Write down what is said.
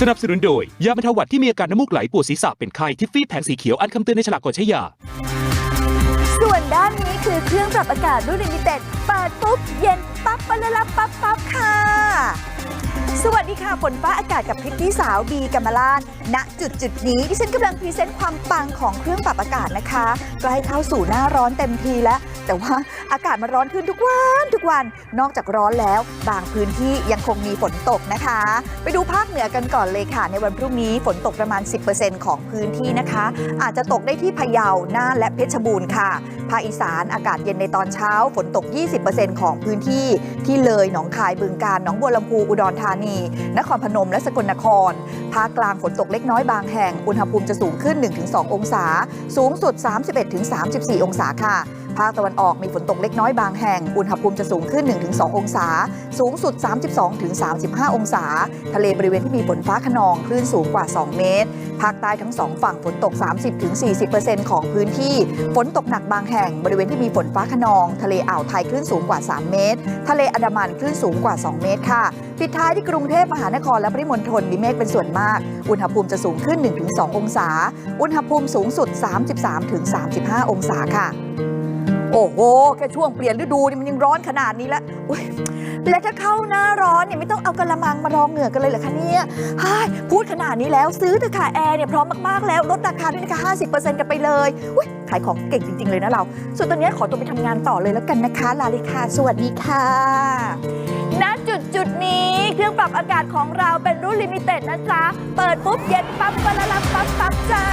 สนับสนุนโดย ยาบรรเทาหวัดที่มีอาการน้ำมูกไหลปวดศีรษะเป็นไข้ทิฟฟี่แผงสีเขียวอันคำเตือนในฉลากก่อนใช้ยา ส่วนด้านนี้คือเครื่องปรับอากาศรุ่นลิมิเต็ดเปิดปุ๊บ เย็นปั๊บปะละลับปั๊บปั๊บค่ะ สวัส ดีค่ะฝนฟ้าอากาศกับพิตตี้สาวบีกัมมาลานณจุดจุดนี้ที่ฉันกำลังพรีเซนต์ความปังของเครื่องปรับอากาศนะคะใกล้เข้าสู่หน้าร้อนเต็มทีแล้ว แต่ว่าอากาศมันร้อนขึ้นทุกวันทุกวันนอกจากร้อนแล้ว บางพื้นที่ยังคงมีฝนตกนะคะ ไปดูภาคเหนือกันก่อนเลยค่ะ ในวันพรุ่งนี้ฝนตกประมาณ 10%ของพื้นที่นะคะ อาจจะตกได้ที่พะเยาน่านและเพชรบูรณ์ค่ะภาคอีสานอากาศเย็นในตอนเช้า ฝนตก 20%ของพื้นที่ที่เลยหนองคายบึงกาฬหนองบัวลำพูอุดรธานีนครพนมและสกลนคร ภาคกลางฝนตกเล็กน้อยบางแห่ง อุณหภูมิจะสูงขึ้น 1-2 องศา สูงสุด 31-34 องศาค่ะภาคตะวันออกมีฝนตกเล็กน้อยบางแห่ง อุณหภูมิจะสูงขึ้น 1-2 องศา สูงสุด 32-35 องศา ทะเลบริเวณที่มีฝนฟ้าขนองคลื่นสูงกว่า 2 เมตร ภาคใต้ทั้งสองฝั่งฝนตก 30-40%ของพื้นที่ ฝนตกหนักบางแห่ง บริเวณที่มีฝนฟ้าขนอง ทะเลอ่าวไทยคลื่นสูงกว่า 3 เมตร ทะเลอันดามันคลื่นสูงกว่า 2 เมตรค่ะ ปิดท้ายที่กรุงเทพมหานครและปริมณฑลมีเมฆเป็นส่วนมาก อุณหภูมิจะสูงขึ้น 1-2 องศา อุณหภูมิสูงสุด 33-35 องศาค่ะ โอ้โหแค่ช่วงเปลี่ยนฤดูนี่มันยังร้อนขนาดนี้แล้วอุ๊ยแล้วถ้าเข้าหน้าร้อนเนี่ยไม่ต้องเอากระมังมารองเหงื่อกันเลยเหรอคะเนี่ยฮ้ยพูดขนาดนี้แล้วซื้อเถอะค่ะแอร์เนี่ยพร้อมมากๆแล้วลดราคาด้วยนะคะ50%กันไปเลยอุ๊ยขายของเก่งจริง ๆ เลยนะเรา ส่วนตอนนี้ขอตัวไปทำงานต่อเลยแล้วกันนะคะ ลาลยค่ะสวัสดีค่ะณจุดจุดนี้เครื่องปรับอากาศของเราเป็นรุ่นลิมิเต็ดนะจ๊ะ เปิดปุ๊บเย็นปั๊บปะละลับปั๊บปั๊บจ้า